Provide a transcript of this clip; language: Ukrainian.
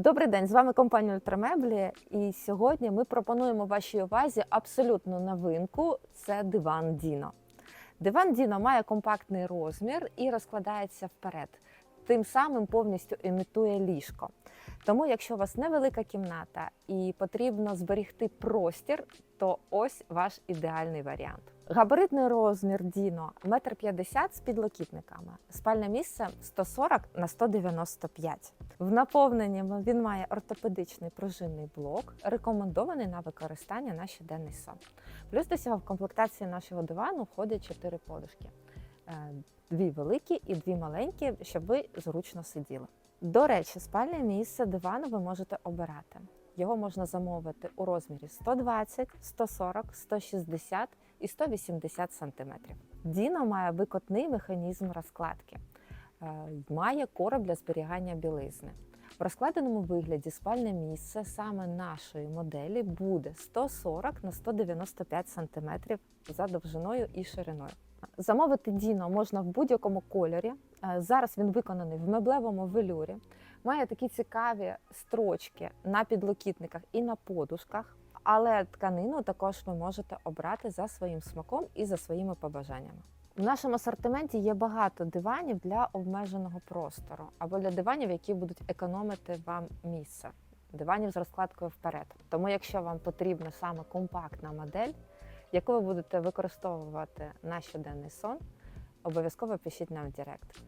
Добрий день, з вами компанія Ультрамеблі. І сьогодні ми пропонуємо вашій увазі абсолютну новинку це диван Діно. Диван Діно має компактний розмір і розкладається вперед. Тим самим повністю імітує ліжко. Тому, якщо у вас невелика кімната і потрібно зберегти простір, то ось ваш ідеальний варіант. Габаритний розмір Діно 1,50 м з підлокітниками. Спальне місце 140 на 195. В наповненні він має ортопедичний пружинний блок, рекомендований на використання на щоденний сон. Плюс до цього в комплектації нашого дивану входять 4 подушки. Е, Дві великі і дві маленькі, щоб ви зручно сиділи. До речі, спальне місце дивану ви можете обирати. Його можна замовити у розмірі 120, 140, 160 і 180 см. Діно має викотний механізм розкладки, Е, має короб для зберігання білизни. В розкладеному вигляді спальне місце саме нашої моделі буде 140 на 195 см за довжиною і шириною. Замовити Діно можна в будь-якому кольорі. Е, Зараз він виконаний в меблевому велюрі. Має такі цікаві строчки на підлокітниках і на подушках. Але тканину також ви можете обрати за своїм смаком і за своїми побажаннями. В нашому асортименті є багато диванів для обмеженого простору або для диванів, які будуть економити вам місце. Диванів з розкладкою вперед. Тому, якщо вам потрібна саме компактна модель, яку ви будете використовувати на щоденний сон, обов'язково пишіть нам в Директ.